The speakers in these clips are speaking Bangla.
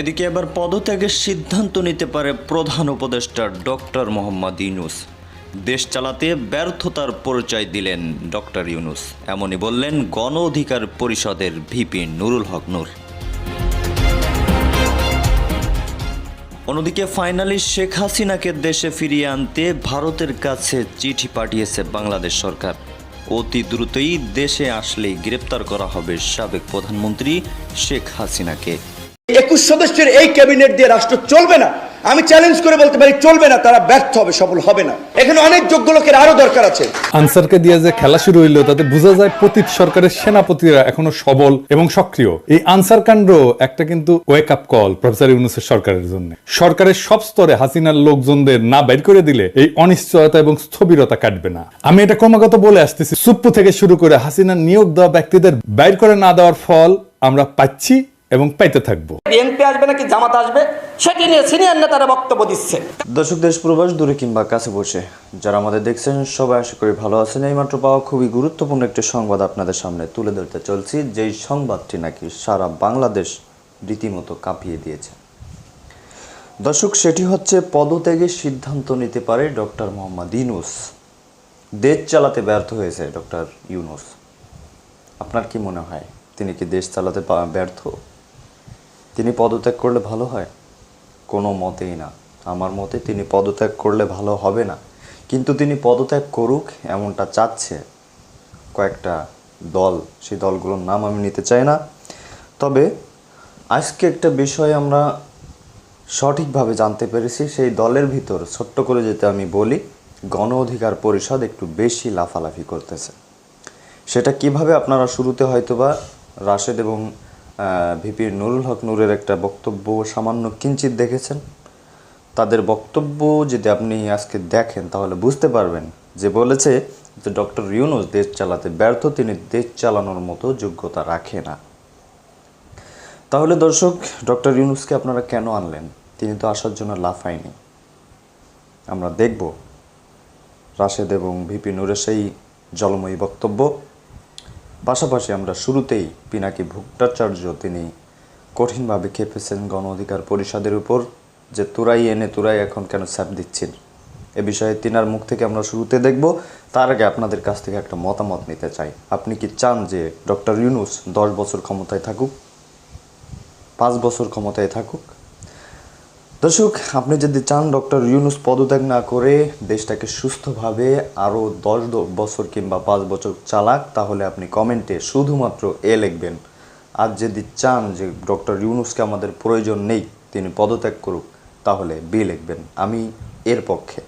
এদিকে এবার পদত্যাগের সিদ্ধান্ত নিতে পারে প্রধান উপদেষ্টা ডক্টর মোহাম্মদ ইউনুস। দেশ চালাতে ব্যর্থতার পরিচয় দিলেন ডক্টর ইউনুস। এমনই বললেন গণ অধিকার পরিষদের ভিপি নুরুল হক নূর। অন্যদিকে ফাইনালি শেখ হাসিনাকে দেশে ফিরিয়ে আনতে ভারতের কাছে চিঠি পাঠিয়েছে বাংলাদেশ সরকার। অতি দ্রুতই দেশে আসলেই গ্রেপ্তার করা হবে সাবেক প্রধানমন্ত্রী শেখ হাসিনাকে। একুশ সদস্যের এই ক্যাবিনেট দিয়ে রাষ্ট্র চলবে না। আমি চ্যালেঞ্জ করে বলতে পারি, চলবে না, তারা ব্যর্থ হবে, সফল হবে না। এখানে অনেক যোগ্য লোকের আরও দরকার আছে। আনসারকে দিয়ে যে খেলা শুরু হইল, তাতে বোঝা যায় পতীত সরকারের সেনাপতিরা এখনও সবল এবং সক্রিয়। এই আনসার কাণ্ড একটা কিন্তু ওয়েক আপ কল প্রফেসর ইউনুসের সরকারের জন্য। সরকারের সব স্তরে হাসিনার লোকজনদের না বের করে দিলে এই অনিশ্চয়তা এবং স্থবিরতা কাটবে না। আমি এটা ক্রমাগত বলে আসতেছি, সুপ্পু থেকে শুরু করে হাসিনার নিয়োগ দেওয়া ব্যক্তিদের বাইর করে না দেওয়ার ফল আমরা পাচ্ছি এবং পাইতে থাকব। বিএনপি আসবে নাকি জামাত আসবে সেটি নিয়ে সিনিয়র নেতারা বক্তব্য দিচ্ছে। দর্শক দেশ প্রবাস দূরে কিংবা কাছে বসে। যারা আমাদের দেখছেন সবাই আশা করি ভালো আছেন। এইমাত্র পাওয়া খুবই গুরুত্বপূর্ণ একটি সংবাদ আপনাদের সামনে তুলে ধরতে চলছি যেই সংবাদটি নাকি সারা বাংলাদেশ রীতিমতো কাঁপিয়ে দিয়েছে। দর্শক সেটি হচ্ছে পদত্যাগের সিদ্ধান্ত নিতে পারে ডক্টর মোহাম্মদ ইউনুস। দেশ চালাতে ব্যর্থ হয়েছে ডক্টর ইউনুস। আপনার কি মনে হয় তিনি কি দেশ চালাতে ব্যর্থ? তিনি পদত্যাগ করলে ভালো হয়? কোনো মতেই না। আমার মতে তিনি পদত্যাগ করলে ভালো হবে না। কিন্তু তিনি পদত্যাগ করুক এমনটা চাচ্ছে কয়েকটা দল। সেই দলগুলোর নাম আমি নিতে চাই না। তবে আজকে একটা বিষয় আমরা সঠিকভাবে জানতে পেরেছি। সেই দলের ভিতর ছোট্ট করে যেতে আমি বলি, গণ অধিকার পরিষদ একটু বেশি লাফালাফি করতেছে। সেটা কীভাবে আপনারা শুরুতে হয়তোবা রাশেদ এবং ভিপি নুরুল হক নূরের একটা বক্তব্য সামান্য কিঞ্চিত দেখেছেন। তাদের বক্তব্য যদি আপনি আজকে দেখেন, তাহলে বুঝতে পারবেন যে বলেছে যে ডক্টর ইউনুস দেশ চালাতে ব্যর্থ, তিনি দেশ চালানোর মতো যোগ্যতা রাখে না। তাহলে দর্শক, ডক্টর ইউনুসকে আপনারা কেন আনলেন? তিনি তো আসার জন্য লাফায়নি। আমরা দেখব। রাশেদ এবং ভিপি নূরের সেই জলময়ী বক্তব্য। পাশাপাশি আমরা শুরুতেই পিনাকি ভট্টাচার্য তিনি কঠিনভাবে খেপেছেন গণ অধিকার পরিষদের উপর যে তুরাই এনে তুরাই এখন কেন স্যাপ দিচ্ছেন? এ বিষয়ে তিনার মুখ থেকে আমরা শুরুতে দেখব। তার আগে আপনাদের কাছ থেকে একটা মতামত নিতে চাই। আপনি কি চান যে ডক্টর ইউনুস দশ বছর ক্ষমতায় থাকুক? পাঁচ বছর ক্ষমতায় থাকুক? দর্শক, আপনি যদি চান ডক্টর ইউনুস পদত্যাগ না করে দেশটাকে সুস্থভাবে আরও দশ বছর কিংবা পাঁচ বছর চালাক, তাহলে আপনি কমেন্টে শুধুমাত্র এ লিখবেন, আর যদি চান যে ডক্টর ইউনুসকে আমাদের প্রয়োজন নেই, তিনি পদত্যাগ করুক, তাহলে বি লিখবেন। আমি এর পক্ষে।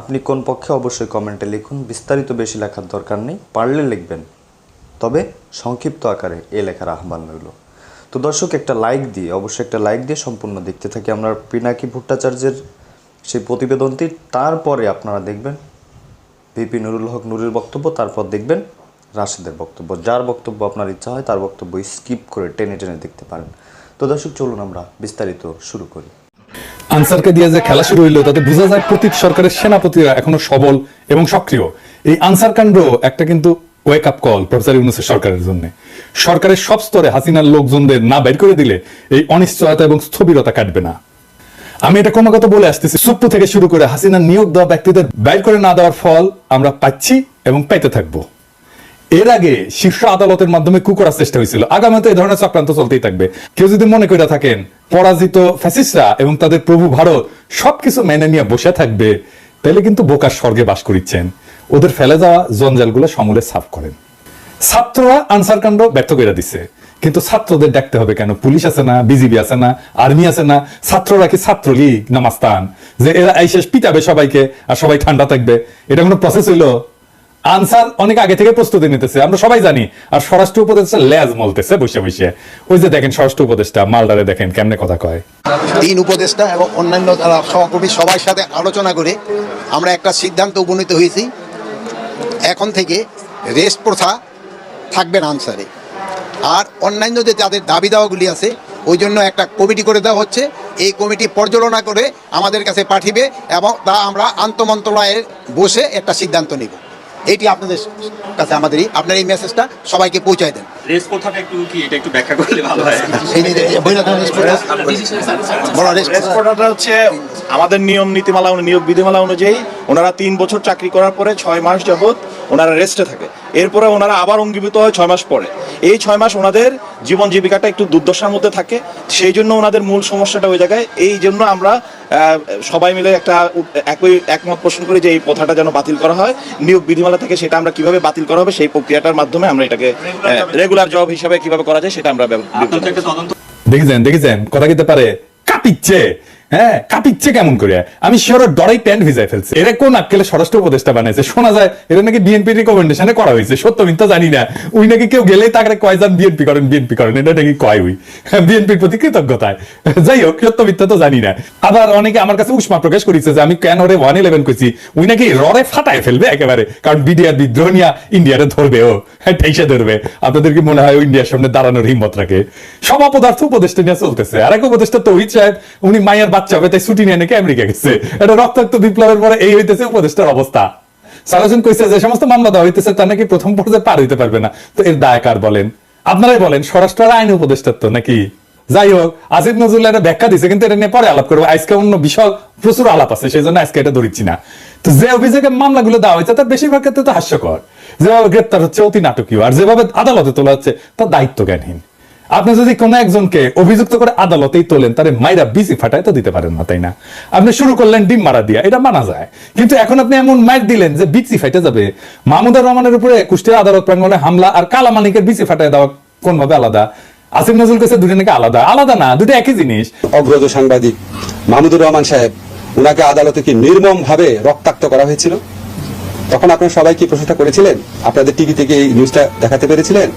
আপনি কোন পক্ষে অবশ্যই কমেন্টে লিখুন, বিস্তারিত বেশি লেখার দরকার নেই, পারলে লিখবেন। তবে সংক্ষিপ্ত আকারে এ লেখার আহ্বান রইল। তো দর্শক, একটা লাইক দিয়ে, অবশ্যই একটা লাইক দিয়ে সম্পূর্ণ দেখতে থাকি। আমরা পিনাকি ভট্টাচার্যের সেই প্রতিবেদনটি। তারপরে আপনারা দেখবেন ভিপি নুরুল হক নুরের বক্তব্য, তারপর দেখবেন রাশেদের বক্তব্য। যার বক্তব্য আপনার ইচ্ছা হয়, তার বক্তব্য স্কিপ করে টেনে টেনে দেখতে পারেন। তো দর্শক, চলুন আমরা বিস্তারিত শুরু করি। আনসারকে দিয়ে যে খেলা শুরু হইল, তাতে বোঝা যায় পতীত সরকারের সেনাপতিরা এখনও সবল এবং সক্রিয়। এই আনসার কাণ্ড একটা কিন্তু ওয়েক আপ কল প্রফেসর ইউনুসের সরকারের জন্য। সরকারের সব স্তরে হাসিনার লোকজনদের না বের করে দিলে এই অনিশ্চয়তা এবং স্থবিরতা কাটবে না। আমি এটা ক্রমাগত বলে আসতেছি সুপ্পু থেকে শুরু করে হাসিনার নিয়োগ দেওয়া ব্যক্তিদের বাইর করে না দেওয়ার ফল আমরা পাচ্ছি এবং পাইতে থাকব। এর আগে শীর্ষ আদালতের মাধ্যমে কু করার চেষ্টা হয়েছিল। আগামীতে এই ধরনের চক্রান্ত চলতেই থাকবে। কেউ যদি মনে করে থাকেন, পরাজিত ফ্যাসিস্টরা এবং তাদের প্রভু ভারত সবকিছু মেনে নিয়ে বসে থাকবে, তাহলে কিন্তু বোকার স্বর্গে বাস করিচ্ছেন। ওদের ফেলে যাওয়া জঞ্জালগুলো সমূলে সাফ করেন। ছাত্ররা আনসার কাণ্ড ব্যর্থ করে দিচ্ছে কিন্তু ছাত্রদের দেখতে হবে কেন? পুলিশ আছে না? বিজিবি আছে না? আর্মি আছে না? ছাত্ররা কি ছাত্রলীগ না মাস্তান? যে এরা এসে পিটাবে সবাইকে আর সবাই ঠান্ডা থাকবে। এটা কোনো প্রসেস হইল? আনসার অনেক আগে থেকে প্রস্তুতি নিতেছে। আমরা সবাই জানি। আর স্বরাষ্ট্র উপদেষ্টা লেজ মলতেছে বসে বসে। ওই যে দেখেন স্বরাষ্ট্র উপদেষ্টা, মালদারে দেখেন কেমনে কথা কয়। তিন উপদেষ্টা এবং অন্যান্য যারা সহকর্মী সবার সাথে আলোচনা করে আমরা একটা সিদ্ধান্ত উপনীত হয়েছি। এখন থেকে রেস্ট প্রথা থাকবে না আনসারে। আর অন্যান্য যে যাদের দাবি দাওয়াগুলি আছে, ওই জন্য একটা কমিটি করে দেওয়া হচ্ছে। এই কমিটি পর্যালোচনা করে আমাদের কাছে পাঠিবে এবং তা আমরা আন্তমন্ত্রণালয়ে বসে একটা সিদ্ধান্ত নিব। এটি আপনাদের কাছে আমাদের আপনার এই মেসেজটা সবাইকে পৌঁছায় দেন। রেস একটু কি এটা একটু ব্যাখ্যা করলে ভালো হয়? রেস হচ্ছে আমাদের নিয়ম নীতিমালা নিয়োগ বিধিমালা অনুযায়ী ওনারা তিন বছর চাকরি করার পরে ছয় মাস যাবত ওনারা রেস্টে থাকে। এরপরে ওনারা আবার অঙ্গীভূত হয় ছয় মাস পরে। এই ছয় মাস ওনাদের জীবন জীবিকাটা একটু দুর্দশার মধ্যে থাকে। সেই জন্য ওনাদের মূল সমস্যাটা ওই জায়গায়। এই জন্য আমরা আহ, সবাই মিলে একটা একই একমত পোষণ করি যে এই প্রথাটা যেন বাতিল করা হয়। নিয়োগ বিধিমালা থেকে সেটা আমরা কীভাবে বাতিল করা হবে সেই প্রক্রিয়াটার মাধ্যমে আমরা এটাকে রেগুলার জব হিসাবে কীভাবে করা যায় সেটা আমরা দেখেছেন দেখেছেন? কথা কিতে পারে? কাঁপিচ্ছে। হ্যাঁ কাঁপিচ্ছে কেমন করে? আমি ডরাই প্যান্ট ফেলছে। এরা কোন আক্কেলে স্বরাষ্ট্র উপদেষ্টা বানাইছে? শোনা যায় এটা নাকি বিএনপি রিকমেন্ডেশনে করা হয়েছে। সত্য জানি না। নাকি কেউ গেলেই তাকে কয়, যান বিএনপি করেন বিএনপি করেন। এটা নাকি কয় উই? বিএনপির প্রতি কৃতজ্ঞতায়। যাই হোক, সত্য, মিথ্যা তো জানি না। আবার অনেকে আমার কাছে উষ্মা প্রকাশ করেছে যে আমি কেন রে ওয়ান ইলেভেন করছি উই নাকি ররে ফাটায় ফেলবে একেবারে। কারণ বিডিআর বিদ্রোহ নিয়ে ধরবে ও। হ্যাঁ ঠেসে ধরবে। আপনাদের কি মনে হয় ইন্ডিয়ার সামনে দাঁড়ানোর হিম্মত রাখে। সব উপদেষ্টা নিয়ে চলতেছে। আর এক উপদেষ্টা তৌহিদ সাহেব, উনি মায়ের বাচ্চা হবে তাই ছুটি নিয়ে নাকি আমেরিকা গেছে। এটা রক্তাক্ত বিপ্লবের পরে এই হইতেছে উপদেষ্টার অবস্থা। সারাজন কইছে যে সমস্ত মামলা দেওয়া হইতেছে, তা নাকি প্রথম পর্যায়ে পার হইতে পারবে না। তো এর দায় কার বলেন। আপনারাই বলেন স্বরাষ্ট্র আইন উপদেষ্টার তো নাকি? যাই হোক আসিফ নজরুল একটা ব্যাখ্যা দিছে, কিন্তু এটা নিয়ে পরে আলাপ করব। আজকে অন্য বিষয় প্রচুর আলাপ আছে সেই জন্য আজকে এটা ধরিচ্ছি না। তো যে অভিযোগে মামলাগুলো দেওয়া হয়েছে, তার বেশিরভাগ ক্ষেত্রে তো হাস্যকর। যেভাবে গ্রেপ্তার হচ্ছে অতি নাটকীয়, আর যেভাবে আদালতে তোলা হচ্ছে, তার দায়িত্ব জ্ঞানহীন আপনি যদি কোনো একজনকে অভিযুক্ত করে আদালতেই তোলেন, তারে মাইরা বিসি ফাটায় তো দিতে পারেন না, তাই না? আপনি শুরু করলেন ডিম মারা দিয়া, এটা মানা যায়। কিন্তু এখন আপনি এমন মাইর দিলেন যে বিসি ফাইটে যাবে। মাহমুদুর রহমানের উপরে কুষ্টিয়া আদালত প্রাঙ্গনে হামলা আর কালা মানিকের বিসি ফাটায় দেওয়া কোন ভাবে আলাদা? আসিফ নজরুল কাছে দুটো নাকি আলাদা? আলাদা না, দুটো একই জিনিস। অগ্রজ সাংবাদিক মাহমুদুর রহমান সাহেব, উনাকে আদালতে কি নির্মম ভাবে রক্তাক্ত করা হয়েছিল? তখন আপনারা সবাই কি প্রশ্নটা করেছিলেন? আপনাদের টিভি থেকে এই নিউজটা দেখাতে পেরেছিলেন?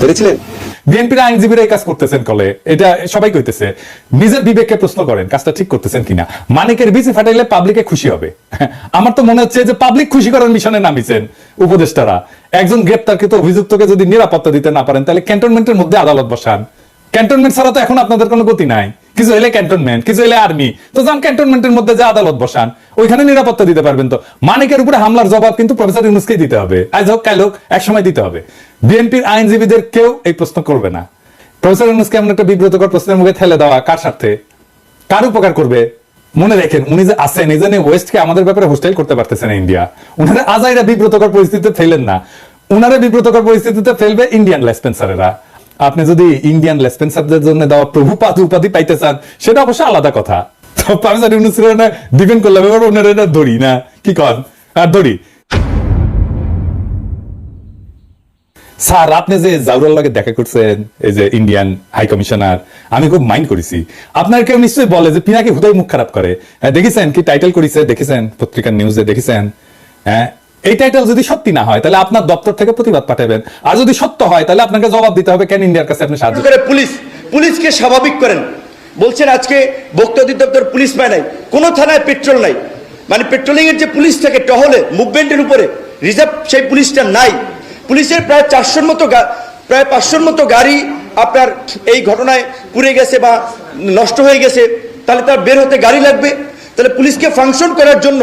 পেরেছিলেন? বিএনপির আইনজীবীরা এই কাজ করতেছেন কলে। এটা সবাই কইতেছে। নিজের বিবেককে প্রশ্ন করেন, কাজটা ঠিক করতেছেন কিনা। মানিকের বিচি ফাটাইলে পাবলিকে খুশি হবে। আমার তো মনে হচ্ছে যে পাবলিক খুশি করার মিশনে নামিছেন উপদেষ্টারা। একজন গ্রেপ্তারকৃত অভিযুক্তকে যদি নিরাপত্তা দিতে না পারেন, তাহলে ক্যান্টনমেন্টের মধ্যে আদালত বসান। ক্যান্টনমেন্ট ছাড়া তো এখন আপনাদের কোনো গতি নাই। কিছু হলে ক্যান্টনমেন্ট কিছু হলে আর্মি তো যান ক্যান্টনমেন্টের মধ্যে যে আদালত বসান, ওইখানে নিরাপত্তা দিতে পারবেন তো। মানিকের উপরে হামলার জবাব কিন্তু প্রফেসর ইউনুসকেই দিতে হবে। আজ হোক, কাল হোক এক সময় দিতে হবে। বিএনপির আইনজীবীদের কেউ এই প্রশ্ন করবে না। প্রফেসর ইউনুসকে এমন একটা বিব্রতকর প্রশ্নের মুখে ঠেলে দেওয়া কার স্বার্থে? কার উপকার করবে? মনে রেখেন, উনি যে আছেন এই জন্য ওয়েস্টকে আমাদের ব্যাপারে হোস্টাইল করতে পারতেছেন না ইন্ডিয়া। উনারা আজাইরা বিব্রতকর পরিস্থিতিতে ফেলেন না। উনারা বিব্রতকর পরিস্থিতিতে ফেলবে ইন্ডিয়ান লেসপেন্সারেরা। আপনি যদি ইন্ডিয়ান লেসপেন্সারদের জন্য দেওয়া প্রভুপাদ উপাধি পাইতে চান সেটা অবশ্য আলাদা কথা। তো ডিপেন্ড করলাম এবার এটা ধরি না? কি কন? আর ধরি স্যার আপনি যে জাউরাল লাগে দেখা করছেন এই যে ইন্ডিয়ান হাই কমিশনার আমি খুব মাইন্ড করেছি। আপনার কেউ নিশ্চয়ই বলে যে পিনাকি হুদাই মুখ খারাপ করে। হ্যাঁ, দেখেছেন কি টাইটেল করেছে? দেখেছেন? পত্রিকার নিউজে দেখেছেন। হ্যাঁ এই টাইটেল যদি সত্যি না হয়, তাহলে আপনার দপ্তর থেকে প্রতিবাদ পাঠাবেন। আর যদি সত্য হয়, তাহলে আপনাকে জবাব দিতে হবে কেন ইন্ডিয়ার কাছে আপনি সাহায্য করে পুলিশ। পুলিশকে স্বাভাবিক করেন। বলছেন আজকে ভোক্তা অধিদপ্তর পুলিশ পায় নাই। কোনো থানায় পেট্রোল নাই। মানে পেট্রোলিং এর যে পুলিশ থাকে টহলে মুভমেন্টের উপরে রিজার্ভ সেই পুলিশটা নাই। পুলিশের প্রায় চারশোর মতো প্রায় পাঁচশোর মতো গাড়ি আপনার এই ঘটনায় পুড়ে গেছে বা নষ্ট হয়ে গেছে, তাহলে তার বের হতে গাড়ি লাগবে। তাহলে পুলিশকে ফাংশন করার জন্য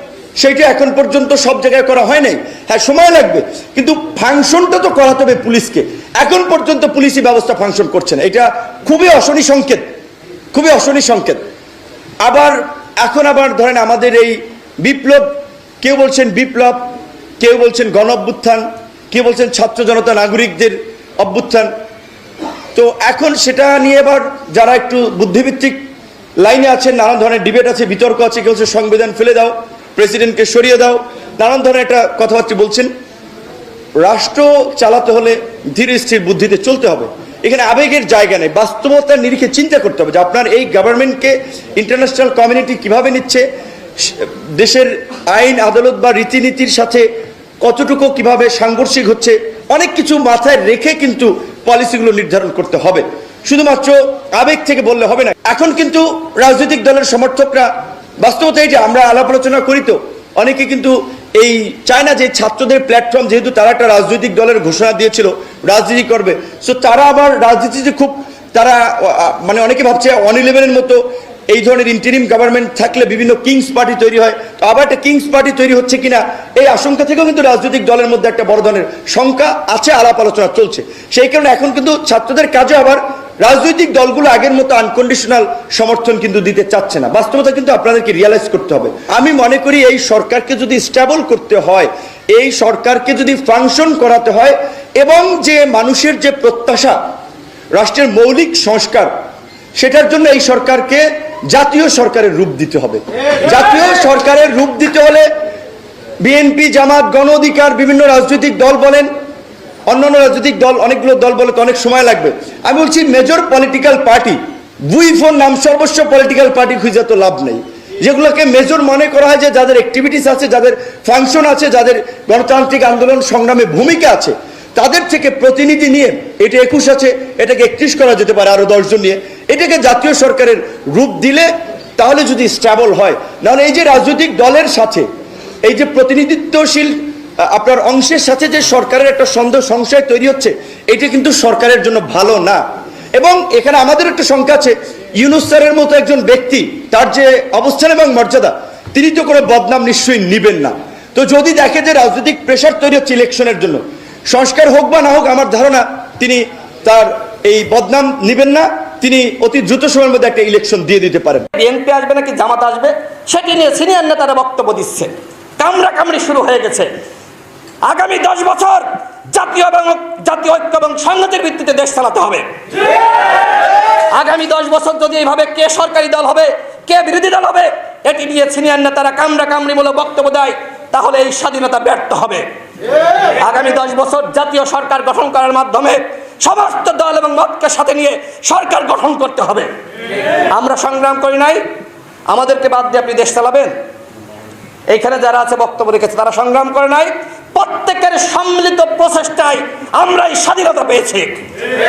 সেইটা এখন পর্যন্ত সব জায়গায় করা হয় নাই। হ্যাঁ সময় লাগবে। কিন্তু ফাংশনটা তো করাতে হবে পুলিশকে। এখন পর্যন্ত পুলিশি ব্যবস্থা ফাংশন করছে না। এটা খুবই অশনি সংকেত। খুবই অশনি সংকেত। আবার, এখন আবার ধরেন আমাদের এই বিপ্লব, কেউ বলছেন বিপ্লব, কেউ বলছেন গণ অভ্যুত্থান কেউ বলছেন ছাত্র জনতা নাগরিকদের অভ্যুত্থান। তো এখন সেটা নিয়ে এবার যারা একটু বুদ্ধিভিত্তিক লাইনে আছেন, নানান ধরনের ডিবেট আছে, বিতর্ক আছে, কেউ সংবিধান ফেলে দাও। প্রেসিডেন্টকে সরিয়ে দাও। নানান ধরনের একটা কথাবার্তা বলছেন। রাষ্ট্র চালাতে হলে ধীর স্থির বুদ্ধিতে চলতে হবে। এখানে আবেগের জায়গা নেই। বাস্তবতার নিরিখে চিন্তা করতে হবে যে আপনার এই গভর্নমেন্টকে ইন্টারন্যাশনাল কমিউনিটি কীভাবে নিচ্ছে, দেশের আইন, আদালত বা রীতিনীতির সাথে কতটুকু কীভাবে সাংঘর্ষিক হচ্ছে, অনেক কিছু মাথায় রেখে কিন্তু পলিসিগুলো নির্ধারণ করতে হবে। শুধুমাত্র আবেগ থেকে বললে হবে না। এখন কিন্তু রাজনৈতিক দলের সমর্থকরা বাস্তবতা এই যে আমরা আলাপ আলোচনা করি তো, অনেকে কিন্তু এই চায় না যে ছাত্রদের প্ল্যাটফর্ম যেহেতু তারা একটা রাজনৈতিক দলের ঘোষণা দিয়েছিল, রাজনীতি করবে। সো তারা আবার রাজনীতিতে খুব, তারা মানে অনেকে ভাবছে অন ইলেভেনের মতো এই ধরনের ইন্টারিম গভর্নমেন্ট থাকলে বিভিন্ন কিংস পার্টি তৈরি হয়। তো আবার একটা কিংস পার্টি তৈরি হচ্ছে কিনা, এই আশঙ্কা থেকেও কিন্তু রাজনৈতিক দলের মধ্যে একটা বড় ধরনের শঙ্কা আছে, আলাপ আলোচনা চলছে। সেই কারণে এখন কিন্তু ছাত্রদের কাজে আবার রাজনৈতিক দলগুলো আগের মতো আনকন্ডিশনাল সমর্থন কিন্তু দিতে চাচ্ছে না। বাস্তবতা কিন্তু আপনাদেরকে রিয়ালাইজ করতে হবে। আমি মনে করি এই সরকারকে যদি স্টেবল করতে হয়, এই সরকারকে যদি ফাংশন করাতে হয়, এবং যে মানুষের যে প্রত্যাশা, রাষ্ট্রের মৌলিক সংস্কার, সেটার জন্য এই সরকারকে জাতীয় সরকারের রূপ দিতে হবে। জাতীয় সরকারের রূপ দিতে হলে বিএনপি, জামাত, গণ অধিকার, বিভিন্ন রাজনৈতিক দল বলেন অন্যান্য রাজনৈতিক দল, অনেকগুলো দল বলে তো অনেক সময় লাগবে। আমি বলছি মেজর পলিটিক্যাল পার্টি দুই ফোন নাম, সর্বস্ব পলিটিক্যাল পার্টি খুঁজে তো লাভ নেই। যেগুলোকে মেজর মনে করা হয় যে যাদের অ্যাক্টিভিটিস আছে, যাদের ফাংশন আছে, যাদের গণতান্ত্রিক আন্দোলন সংগ্রামে ভূমিকা আছে, তাদের থেকে প্রতিনিধি নিয়ে, এটা একুশ আছে, এটাকে একত্রিশ করা যেতে পারে আরও দশজন নিয়ে, এটাকে জাতীয় সরকারের রূপ দিলে তাহলে যদি স্ট্যাবল হয়, নাহলে এই যে রাজনৈতিক দলের সাথে, এই যে প্রতিনিধিত্বশীল আপনার অংশের সাথে যে সরকারের একটা সন্দেহ সংশয় তৈরি হচ্ছে, এটা কিন্তু সরকারের জন্য ভালো না। এবং এখানে আমাদের একটা সংখ্যা আছে, ইউনুস স্যারের মতো একজন ব্যক্তি, তার যে অবস্থান এবং মর্যাদা, তিনি তো কোনো বদনাম নিশ্চয়ই নিবেন না। তো যদি দেখে যে রাজনৈতিক প্রেশার তৈরি হচ্ছে ইলেকশনের জন্য, সংস্কার হোক বা না হোক, আমার ধারণা তিনি তার এই বদনাম নিবেন না, তিনি অতি দ্রুত সময়ের মধ্যে একটা ইলেকশন দিয়ে দিতে পারেন। বিএনপি আসবে নাকি জামাত আসবে, সেটি নিয়ে সিনিয়র নেতারা বক্তব্য দিচ্ছে কামড়া কামড়ি শুরু হয়ে গেছে। আগামী দশ বছর জাতীয় এবং জাতীয় ঐক্য এবং সংহতির ভিত্তিতে দেশ চালাতে হবে। আগামী দশ বছর যদি এইভাবে কে সরকারি দল হবে, কে বিরোধী দল হবে, এটি নিয়ে সিনিয়র নেতারা কামড়া মূলক বক্তব্য দেয়, তাহলে এই স্বাধীনতা ব্যর্থ হবে। আগামী দশ বছর জাতীয় সরকার গঠন করার মাধ্যমে সমস্ত দল এবং মতকে সাথে নিয়ে সরকার গঠন করতে হবে। আমরা সংগ্রাম করি নাই, আমাদেরকে বাদ দিয়ে আপনি দেশ চালাবেন। এইখানে যারা আছে বক্তব্য রেখেছে, তারা সংগ্রাম করে নাই প্রত্যেকের সম্মিলিত প্রচেষ্টায় আমরা এই স্বাধীনতা পেয়েছি।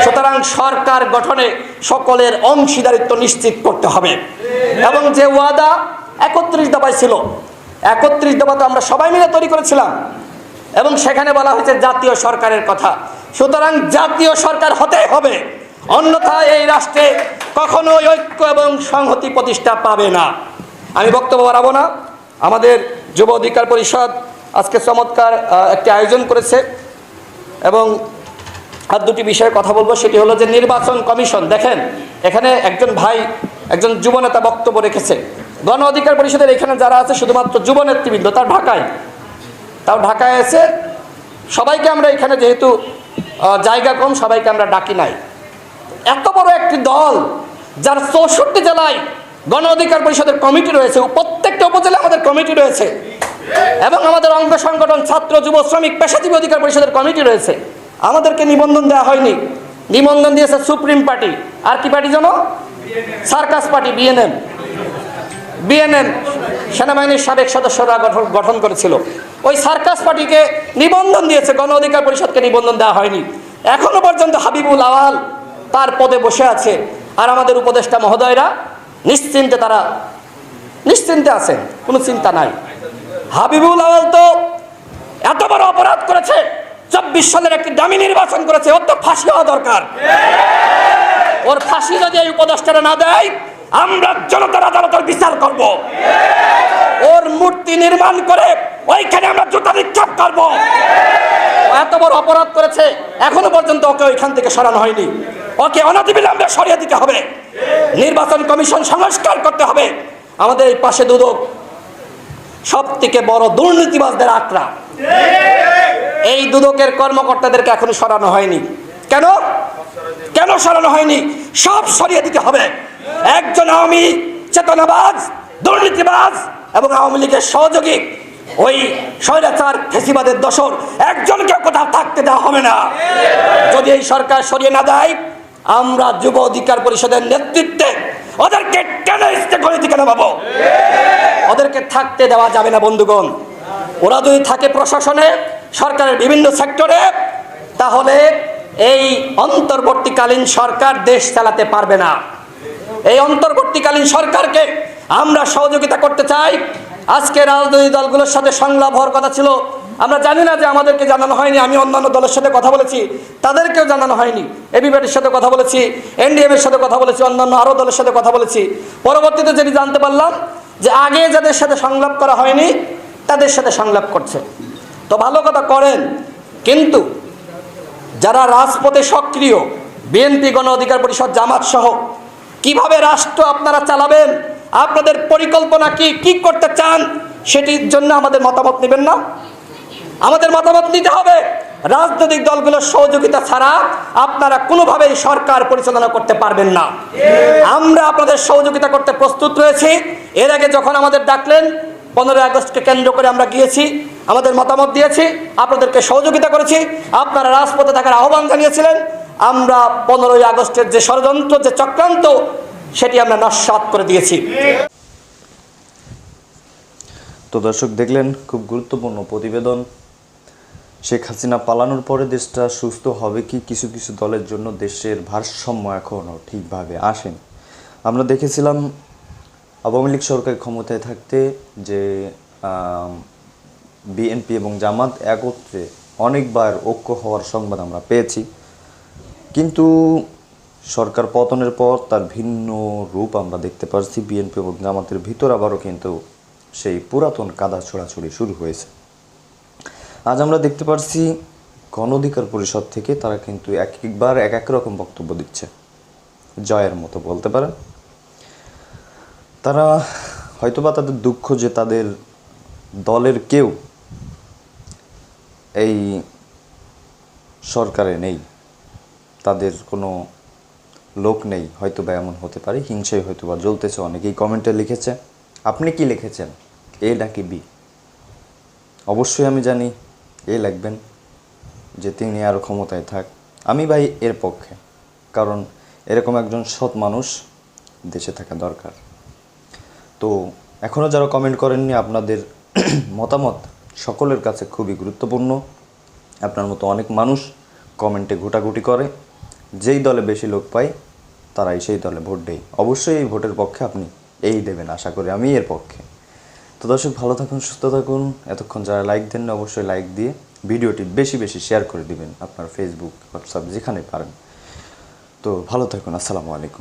সুতরাং সরকার গঠনে সকলের অংশীদারিত্ব নিশ্চিত করতে হবে। এবং যে ওয়াদা একত্রিশ দফায় ছিল, একত্রিশ দফা তো আমরা সবাই মিলে তৈরি করেছিলাম। এবং সেখানে বলা হয়েছে জাতীয় সরকারের কথা। সুতরাং জাতীয় সরকার হতে হবে। অন্যথায় এই রাষ্ট্রে কখনোই ঐক্য এবং সংহতি প্রতিষ্ঠা পাবে না। আমি বক্তব্য বাড়াবো না। আমাদের যুব অধিকার পরিষদ আজকে চমৎকার একটি আয়োজন করেছে। এবং আর দুটি বিষয়ে কথা বলব, সেটি হলো যে নির্বাচন কমিশন, দেখেন, এখানে একজন ভাই, একজন যুবনেতা বক্তব্য রেখেছে। গণ অধিকার পরিষদের এখানে যারা আছে, শুধুমাত্র যুব নেতৃবৃন্দ তার ঢাকায়। তাও ঢাকায় এসে সবাইকে আমরা এখানে যেহেতু জায়গা কম, সবাইকে আমরা ডাকি নাই। এত বড় একটি দল, যার চৌষট্টি জেলায় গণ অধিকার পরিষদের কমিটি রয়েছে, প্রত্যেকটা উপজেলায় আমাদের কমিটি রয়েছে। এবং আমাদের অঙ্গ সংগঠন ছাত্র, যুব, শ্রমিক, পেশাজীবী অধিকার পরিষদের কমিটি রয়েছে। আমাদেরকে নিবন্ধন দেওয়া হয়নি। নিবন্ধন দিয়েছে সুপ্রিম পার্টি। আর কি পার্টি জানো? Circus party, BNM. বিএনএম সেনাবাহিনীর সাবেক সদস্যরা গঠন গঠন করেছিল। ওই সার্কাস পার্টিকে নিবন্ধন দিয়েছে, গণ অধিকার পরিষদকে নিবন্ধন দেওয়া হয়নি। এখনও পর্যন্ত হাবিবুল আওয়াল তার পদে বসে আছে। আর আমাদের উপদেষ্টা মহোদয়রা নিশ্চিন্তে তারা নিশ্চিন্তে আছেন। কোনো চিন্তা নাই। হাবিবুল আওয়াল তো এত বড় অপরাধ করেছে, চব্বিশ সালের একটি দামি নির্বাচন করেছে, ওর তো ফাঁসি হওয়া দরকার। ওর ফাঁসি যদি এই উপদেষ্টারা না দেয়, আমরা জনতার আদালতের বিচার করব। ওর মূর্তি নির্মাণ করে ওইখানে আমরা জুতা নিক্ষেপ করব। এত বড় অপরাধ করেছে, এখনও পর্যন্ত ওকে ওইখান থেকে সরানো হয়নি। ওকে অনতিবিলম্বে সরিয়ে দিতে হবে। নির্বাচন কমিশন সংস্কার করতে হবে। আমাদের এই পাশে দুদক সব থেকে বড় দুর্নীতিবাজদের আক্রা এই দুদকের কর্মকর্তাদেরকে এখনও সরানো হয়নি। কেন? কেন সরানো হয়নি? সব সরিয়ে দিতে হবে। একজন আওয়ামী চেতনাবাজ, দুর্নীতিবাজ এবং আওয়ামী লীগের সহযোগী ওই স্বৈরাচার, ফেসিবাদের দশর একজনকে কোথাও থাকতে দেওয়া হবে না। যদি এই সরকার সরিয়ে না দেয়, আমরা যুব অধিকার পরিষদের নেতৃত্বে ওদেরকে কেন ইস্তে করে দিকে নামাবো ওদেরকে থাকতে দেওয়া যাবে না, বন্ধুগণ। ওরা যদি থাকে প্রশাসনে, সরকারের বিভিন্ন সেক্টরে, তাহলে এই অন্তর্বর্তীকালীন সরকার দেশ চালাতে পারবে না। এই অন্তর্বর্তীকালীন সরকারকে আমরা সহযোগিতা করতে চাই। আজকে রাজনৈতিক দলগুলোর সাথে সংলাপ হওয়ার কথা ছিল। আমরা জানি না যে আমাদেরকে জানানো হয়নি, আমি অন্যান্য দলের সাথে কথা বলেছি, তাদেরকেও জানানো হয়নি এবিপির সাথে কথা বলেছি এনডিএম এর সাথে কথা বলেছি, অন্যান্য আরও দলের সাথে কথা বলেছি। পরবর্তীতে যেটি জানতে পারলাম, যে আগে যাদের সাথে সংলাপ করা হয়নি, তাদের সাথে সংলাপ করছে। তো ভালো কথা করেন, কিন্তু যারা রাজপথে সক্রিয়, বিএনপি গণ অধিকার পরিষদ, জামাত সহ, কীভাবে রাষ্ট্র আপনারা চালাবেন, আপনাদের পরিকল্পনা কি কি করতে চান, সেটির জন্য আমাদের মতামত নেবেন না। আমাদের মতামত নিতে হবে। রাজনৈতিক দলগুলোর সহযোগিতা ছাড়া আপনারা কোনোভাবেই সরকার পরিচালনা করতে পারবেন না। আমরা আপনাদের সহযোগিতা করতে প্রস্তুত রয়েছি। এর আগে যখন আমাদের ডাকলেন, পনেরোই আগস্টকে কেন্দ্র করে আমরা গিয়েছি, আমাদের মতামত দিয়েছি, আপনাদেরকে সহযোগিতা করেছি, আপনারা রাজপথে থাকার আহ্বান জানিয়েছিলেন। আমরা পনেরোই আগস্টের যে ষড়যন্ত্র, যে চক্রান্ত, সেটি আমরা নস্বাত করে দিয়েছি। তো দর্শক দেখলেন, খুব গুরুত্বপূর্ণ প্রতিবেদন। শেখ হাসিনা পালানোর পরে দেশটা সুস্থ হবে কি কিছু কিছু দলের জন্য দেশের ভারসাম্য এখনও ঠিকভাবে আসেনি। আমরা দেখেছিলাম আওয়ামী লীগ সরকার ক্ষমতায় থাকতে যে বিএনপি এবং জামাত একত্রে অনেকবার ঐক্য হওয়ার সংবাদ আমরা পেয়েছি। কিন্তু সরকার পতনের পর তার ভিন্ন রূপ আমরা দেখতে পাচ্ছি বিএনপি এবং জামাতের ভিতর আবারও কিন্তু সেই পুরাতন কাদা ছোড়াছড়ি শুরু হয়েছে। আজ আমরা দেখতে পারছি গণ অধিকার পরিষদ থেকে তারা কিন্তু এক একবার এক এক রকম বক্তব্য দিচ্ছে। জয়ের মতো বলতে পারেন। তারা হয়তোবা তাদের দুঃখ যে তাদের দলের কেউ এই সরকারে নেই। তাদের কোনো লোক নেই। হয়তো বা এমন হতে পারে। হিংসাই হয়তো বা জ্বলতেছে। অনেকেই কমেন্টে লিখেছে। আপনি কি লিখেছেন? এ নাকি বি? অবশ্যই আমি জানি। এ লাগবেন যে তিনি আরও ক্ষমতায় থাক। আমি ভাই এর পক্ষে, কারণ এরকম একজন সৎ মানুষ দেশে থাকা দরকার। তো এখনও যারা কমেন্ট করেননি, আপনাদের মতামত সকলের কাছে খুবই গুরুত্বপূর্ণ। আপনার মতো অনেক মানুষ কমেন্টে ঘোটাঘুটি করে, যেই দলে বেশি লোক পায়, তারাই সেই দলে ভোট দেয়। অবশ্যই এই ভোটের পক্ষে আপনি এই দেবেন, আশা করি আমি এর পক্ষে। তো দর্শক, ভালো থাকুন, সুস্থ থাকুন। এতক্ষণ যারা লাইক দেন না অবশ্যই লাইক দিয়ে ভিডিওটি বেশি বেশি শেয়ার করে দিবেন আপনার ফেসবুক হোয়াটসঅ্যাপ যেখানে পারেন। তো ভালো থাকুন, আসসালামু আলাইকুম।